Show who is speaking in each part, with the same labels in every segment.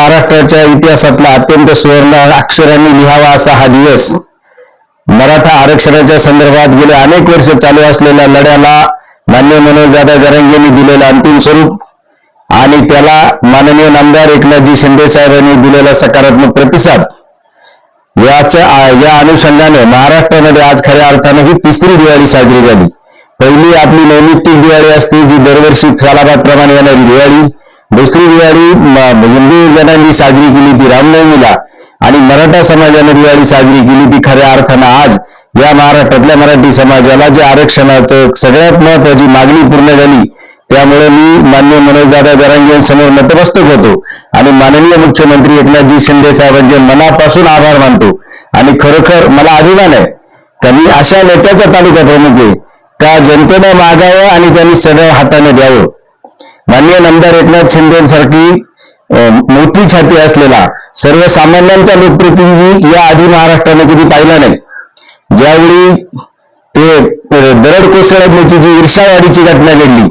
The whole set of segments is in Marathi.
Speaker 1: महाराष्ट्राच्या इतिहासातला अत्यंत सुवर्ण अक्षरांनी लिहावा असा हा दिवस. मराठा आरक्षणाच्या संदर्भात गेले अनेक वर्ष चालू असलेल्या लढ्याला मान्य मनोजदादा जरंगेंनी दिलेलं अंतिम स्वरूप आणि त्याला माननीय नामदार एकनाथजी शिंदे साहेबांनी दिलेला सकारात्मक प्रतिसाद. याच्या या अनुषंगाने महाराष्ट्रामध्ये आज खऱ्या अर्थाने ही तिसरी दिवाळी साजरी झाली. पहिली आपली नैमित्तिक दिवाळी असते जी दरवर्षी सालाबाद प्रमाणे येणारी दिवाळी. दुसरी दिवाळी हिंदू जणांनी साजरी केली ती रामनवमीला आणि मराठा समाजाने दिवाळी साजरी केली ती खऱ्या अर्थानं आज. या महाराष्ट्रातल्या मराठी समाजाला जे आरक्षणाचं सगळ्यात महत्वाची मागणी पूर्ण झाली त्यामुळे मी मान्य मनोजदादा जरांगे समोर नतमस्तक होतो. आणि माननीय मुख्यमंत्री एकनाथजी शिंदे साहेबांचे मनापासून आभार मानतो. आणि खरोखर मला अभिमान आहे का मी अशा नेत्याचा तालुका प्रमुख आहे का जनतेनं मागावं आणि त्यांनी सदैव हाताने द्यावं? माननीय नामदार एकनाथ शिंदेसारखी मोठी छाती असलेला सर्वसामान्यांचा लोकप्रतिनिधी या आधी महाराष्ट्राने कधी पाहिला नाही. ज्यावेळी ते दरड कोसळण्याची जी ईर्षावाडीची घटना घडली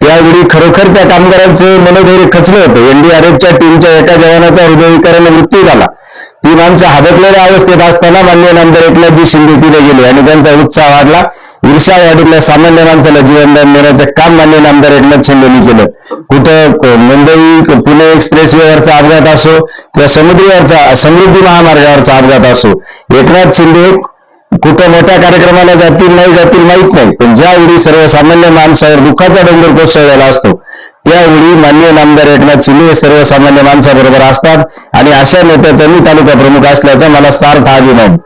Speaker 1: त्यावेळी खरोखर त्या कामगारांचं मनोधैर्य खचलं होतं. एनडीआरएफच्या टीमच्या एका जवानाचा हृदयविकाराने मृत्यू झाला. ती माणसं हादकलेल्या अवस्थेत असताना मान्य नामदार एकनाथजी शिंदे तिथे गेले आणि त्यांचा उत्साह वाढला. ईर्षावाडीतल्या सामान्य माणसाला जीवनदान देण्याचं काम मान्य नामदार एकनाथ शिंदेनी केलं. कुठं मुंबई पुणे एक्सप्रेसवेवरचा अपघात असो किंवा समुद्रीवरचा समृद्धी महामार्गावरचा अपघात असो. एकनाथ शिंदे कुठं मोठ्या कार्यक्रमाला जातील नाही जातील माहीत नाही. पण ज्यावेळी सर्वसामान्य माणसावर दुःखाचा डोंगर कोसळलेला असतो त्यावेळी मान्य नामदार एकनाथ शिंदे हे सर्वसामान्य माणसाबरोबर असतात आणि अशा नेत्याचा मी तालुका प्रमुख असल्याचा मला सार्थ अभिमान.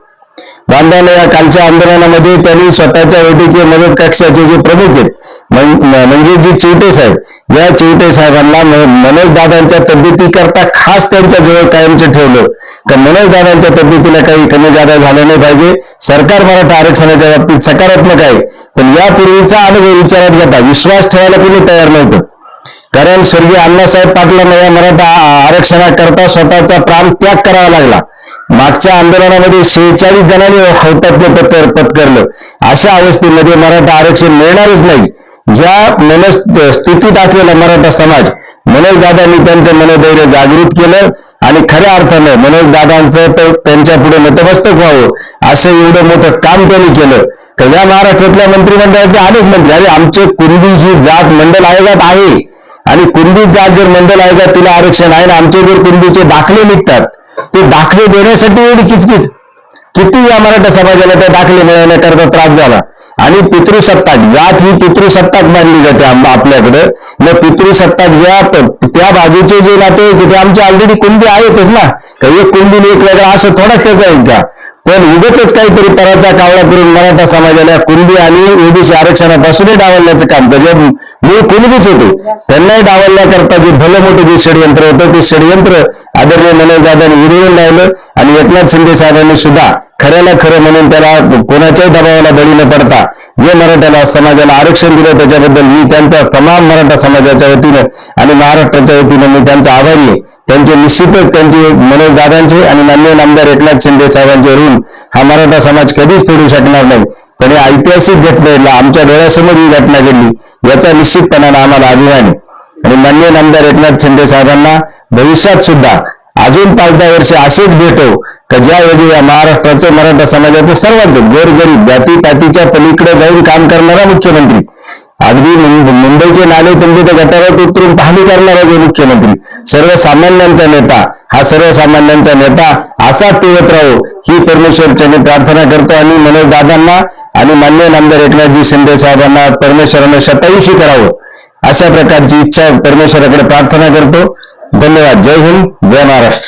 Speaker 1: बांधवांना या कालच्या आंदोलनामध्ये त्यांनी स्वतःच्या वैद्यकीय मदत कक्षाचे जे प्रमुख आहेत म्हणजे जे चिवटे साहेब या चिवटे साहेबांना मनोज दादांच्या तब्येतीकरता खास त्यांच्या जवळ कायमचं ठेवलं. का मनोज दादांच्या तब्येतीला काही कमी जादा झालं नाही पाहिजे. सरकार मराठा आरक्षणाच्या बाबतीत सकारात्मक आहे. पण यापूर्वीचा अनुभव विचारात घेता विश्वास ठेवायला कोणी तयार नव्हतं. कारण स्वर्गीय अण्णासाहेब पाटलांना या मराठा आरक्षणाकरता स्वतःचा प्राण त्याग करावा लागला. मागच्या आंदोलनामध्ये शेहेचाळीस जणांनी हौतात्म्य पत्र पत्करलं. अशा अवस्थेमध्ये मराठा आरक्षण मिळणारच नाही. ज्या मनस्थितीत असलेला मराठा समाज मनोज दादांनी त्यांचं मनोधैर्य जागृत केलं आणि खऱ्या अर्थानं मनोज दादांचं तर त्यांच्या पुढे नतमस्तक व्हावं असं एवढं मोठं काम त्यांनी केलं. का या महाराष्ट्रातल्या मंत्रिमंडळातले अनेक मंत्री अरे आमचे कुणबी ही जात मंडल आयोगात आहे. आणि कुणबी जात जर मंडल आयोगात तिला आरक्षण आहे ना आमचे जर कुणबीचे दाखले निघतात ते दाखले देण्यासाठी एवढी किचकिच. किती या मराठा समाजाला त्या दाखले मिळवण्याकरता त्रास झाला. आणि पितृसत्ताक जात ही पितृसत्ताक मानली जाते आम- आपल्याकडं. मग पितृसत्ताक ज्या त्या बाजूचे जे नाते तिथे आमचे ऑलरेडी कुंडी आहेतच ना. काही एक कुंडीने एक वेगळा असं थोडाच त्याचा आहे का? पण उगच काहीतरी पराचा कावळा करून मराठा समाजाला कुंडी आणि ओबीसी आरक्षणापासूनही डावलण्याचं काम त्याच्या मूळ कुणबीच होते त्यांनाही डावलण्याकरता जे भलं मोठं जे षडयंत्र होतं ते षडयंत्र आदरणीय मनोजदादांनी हिरवून लावलं आणि एकनाथ शिंदे साहेबांनी सुद्धा खऱ्याला खरं म्हणून त्याला कोणाच्याही दबावाला बळी न पडता जे मराठ्याला समाजाला आरक्षण दिलं त्याच्याबद्दल मी त्यांचा तमाम मराठा समाजाच्या वतीनं आणि महाराष्ट्राच्या वतीनं मी त्यांचा आभारी आहे. त्यांचे निश्चितच त्यांचे मनोज दादांचे आणि माननीय नामदार एकनाथ शिंदे साहेबांचे ऋण हा मराठा समाज कधीच फेडू शकणार नाही. पण या ऐतिहासिक घटनेला आमच्या डोळ्यासमोर ही घटना घडली. याचा निश्चितपणानं आम्हाला अभिमान आहे. आणि माननीय नामदार एकनाथ शिंदे साहेबांना भविष्यात सुद्धा अजून पाच दहा वर्ष असेच भेटो का ज्यावेळी या महाराष्ट्राचं मराठा समाजाचं सर्वांचं गोरगरीब जाती पातीच्या पलीकडे जाऊन काम करणारा मुख्यमंत्री. अगदी मुंबईचे नाले तुमचे त्या गटारात उतरून पाहणी करणारा जो मुख्यमंत्री सर्वसामान्यांचा नेता हा सर्वसामान्यांचा नेता असा तेवत राहो ही परमेश्वरच्याने प्रार्थना करतो आणि मनोज दादांना आणि मान्य नामदार एकनाथजी शिंदे साहेबांना परमेश्वरांना शतायुषी करावं अशा प्रकारची इच्छा परमेश्वराकडे प्रार्थना करतो. धन्यवाद. जय हिंद. जय महाराष्ट्र.